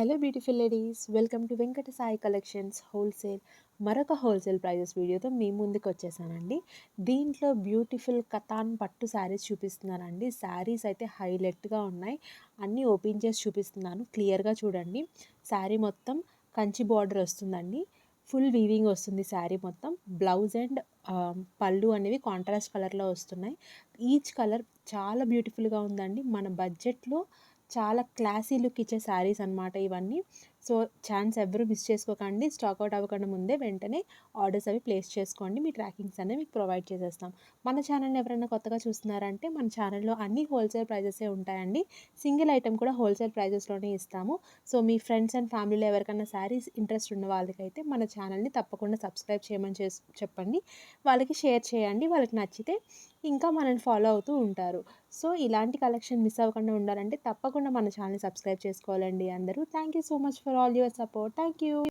Hello beautiful ladies welcome to Venkata Sai collections wholesale మరొక wholesale prices వీడియోతో మీ ముందుకు వచ్చేసానండి. దీంట్లో బ్యూటిఫుల్ కథాన్ పట్టు శారీస్ చూపిస్తున్నానండి. శారీస్ అయితే హైలైట్గా ఉన్నాయి. అన్నీ ఓపెన్ చేసి చూపిస్తున్నాను. క్లియర్గా చూడండి. శారీ మొత్తం కంచి బార్డర్ వస్తుందండి. ఫుల్ వీవింగ్ వస్తుంది శారీ మొత్తం. బ్లౌజ్ అండ్ పళ్ళు అనేవి కాంట్రాస్ట్ కలర్లో వస్తున్నాయి. ఈచ్ కలర్ చాలా బ్యూటిఫుల్గా ఉందండి. మన బడ్జెట్లో చాలా క్లాసీ లుక్ ఇచ్చే శారీస్ అనమాట ఇవన్నీ. సో ఛాన్స్ ఎవరు మిస్ చేసుకోకండి స్టాక్ అవుట్ అవ్వకుండా ముందే వెంటనే ఆర్డర్స్ అవి ప్లేస్ చేసుకోండి మీ ట్రాకింగ్స్ అనేవి మీకు ప్రొవైడ్ చేసేస్తాం. మన ఛానల్ని ఎవరైనా కొత్తగా చూస్తున్నారంటే మన ఛానల్లో అన్ని హోల్సేల్ ప్రైజెసే ఉంటాయండి. సింగిల్ ఐటెం కూడా హోల్సేల్ ప్రైజెస్లోనే ఇస్తాము. సో మీ ఫ్రెండ్స్ అండ్ ఫ్యామిలీలో ఎవరికైనా శారీస్ ఇంట్రెస్ట్ ఉన్న వాళ్ళకైతే మన ఛానల్ని తప్పకుండా సబ్స్క్రైబ్ చేయమని చేసి చెప్పండి. వాళ్ళకి షేర్ చేయండి వాళ్ళకి నచ్చితే ఇంకా మనల్ని ఫాలో అవుతూ ఉంటారు. సో ఇలాంటి కలెక్షన్ మిస్ అవ్వకుండా ఉండాలంటే తప్పకుండా మన ఛానల్ని సబ్స్క్రైబ్ చేసుకోవాలండి అందరూ. Thank you so much for all your support thank you